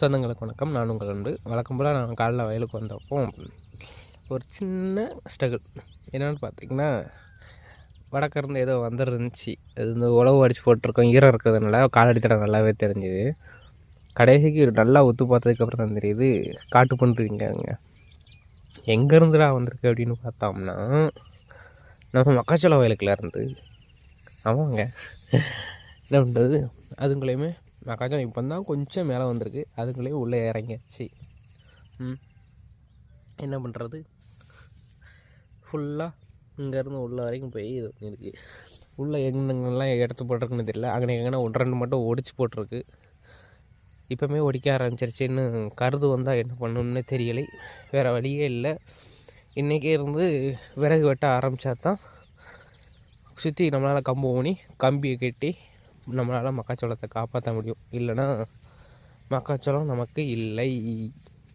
சொந்தங்களுக்கு வணக்கம். நான் உங்கள் உண்டு வழக்கம் போல் நான் காலைல வயலுக்கு வந்தப்போ ஒரு சின்ன ஸ்ட்ரகிள் என்னென்னு பார்த்தீங்கன்னா வடக்கிருந்து ஏதோ வந்துருந்துச்சு. அது இந்த உழவு அடித்து போட்டிருக்கோம். ஈரம் இருக்கிறதுனால காலடி தடம் நல்லாவே தெரிஞ்சுது. கடைசிக்கு நல்லா ஒத்து பார்த்ததுக்கப்புறம் தான் தெரியுது காட்டு பண்ணுறீங்க எங்கேருந்துடா வந்திருக்கு அப்படின்னு பார்த்தோம்னா நம்ம மக்காச்சோள வயலுக்குள்ளேருந்து ஆமாங்க. என்ன பண்ணுறது அதுங்களையுமே மக்காச்சோளம் இப்போ தான் கொஞ்சம் மேலே வந்திருக்கு. அதுங்களையும் உள்ளே இறங்கியாச்சு ம். என்ன பண்ணுறது? ஃபுல்லாக இங்கேருந்து உள்ள வரைக்கும் போய் இது பண்ணியிருக்கு. உள்ளே எங்கெங்கெல்லாம் எடுத்து போட்டிருக்குன்னு தெரியல. அங்கே எங்கன்னா ஒன்று ரெண்டு மட்டும் ஒடிச்சு போட்டிருக்கு. இப்போமே ஒடிக்க ஆரம்பிச்சிருச்சுன்னு கருது வந்தால் என்ன பண்ணணும்னே தெரியலை. வேறு வழியே இல்லை. இன்றைக்கே இருந்து விறகு வெட்ட ஆரம்பித்தா தான் சுற்றி நம்மளால் கம்பு ஊனி கம்பியை கட்டி நம்மளால் மக்காச்சோளத்தை காப்பாற்ற முடியும். இல்லைன்னா மக்காச்சோளம் நமக்கு இல்லை.